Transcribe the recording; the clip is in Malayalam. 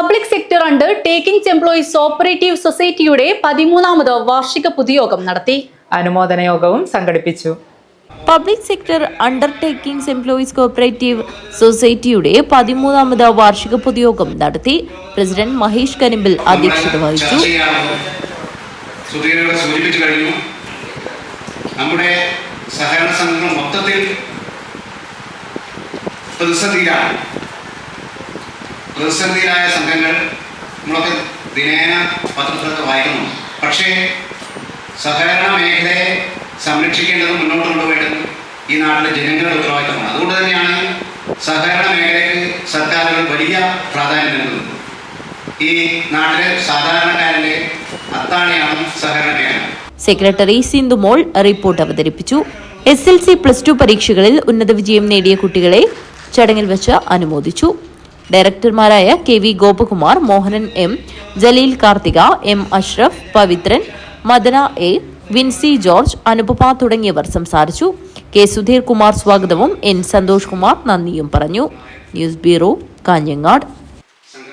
Public sector under taking employees സൊസൈറ്റിയുടെ പതിമൂന്നാമത് വാർഷിക പൊതുയോഗം നടത്തി. അനുമോദന യോഗവും സംഘടിപ്പിച്ചു. Public sector undertakings employees cooperative സൊസൈറ്റിയുടെ പതിമൂന്നാമത് വാർഷിക പൊതുയോഗം നടത്തി പ്രസിഡന്റ് മഹേഷ് കരിമ്പിൽ അധ്യക്ഷത വഹിച്ചു. സൂചിപ്പിച്ചു കഴിഞ്ഞു. നമ്മുടെ സഹകരണ സംഘങ്ങൾ മൊത്തത്തിൽ പ്രതിസന്ധിയിലാണ്. പ്രതിസന്ധിയിലായ സംഘങ്ങൾ നമ്മളൊക്കെ ദിനേന പത്രത്തിലൊക്കെ വായിക്കുന്നു പക്ഷേ സഹകരണ മേഖലയെ സംരക്ഷിക്കേണ്ടത് മുന്നോട്ട് കൊണ്ടുപോയേണ്ടതും ഈ നാട്ടിലെ ജനങ്ങളുടെ ഉത്തരവാദിത്തമാണ്. അതുകൊണ്ട് തന്നെയാണ് സഹകരണ മേഖലയ്ക്ക് സർക്കാരുകൾ വലിയ പ്രാധാന്യം നൽകുന്നത്. ഈ നാട്ടിലെ സാധാരണക്കാരന്റെ അത്താണിയാണ് സഹകരണ മേഖല. സെക്രട്ടറി സിന്ധുമോൾ റിപ്പോർട്ട് അവതരിപ്പിച്ചു. S L C plus two പരീക്ഷകളിൽ ഉന്നത വിജയം നേടിയ കുട്ടികളെ ചടങ്ങിൽ വെച്ച് അനുമോദിച്ചു. ഡയറക്ടർമാരായ K V Gopakumar Mohanan M Jaleel Karthika M Ashraf Pavithran Madana A Vincy George Anupama തുടങ്ങിയവർ സംസാരിച്ചു. കെ സുധീർ കുമാർ സ്വാഗതവും എൻ സന്തോഷ് കുമാർ നന്ദിയും പറഞ്ഞു. News bureau Kanhangad.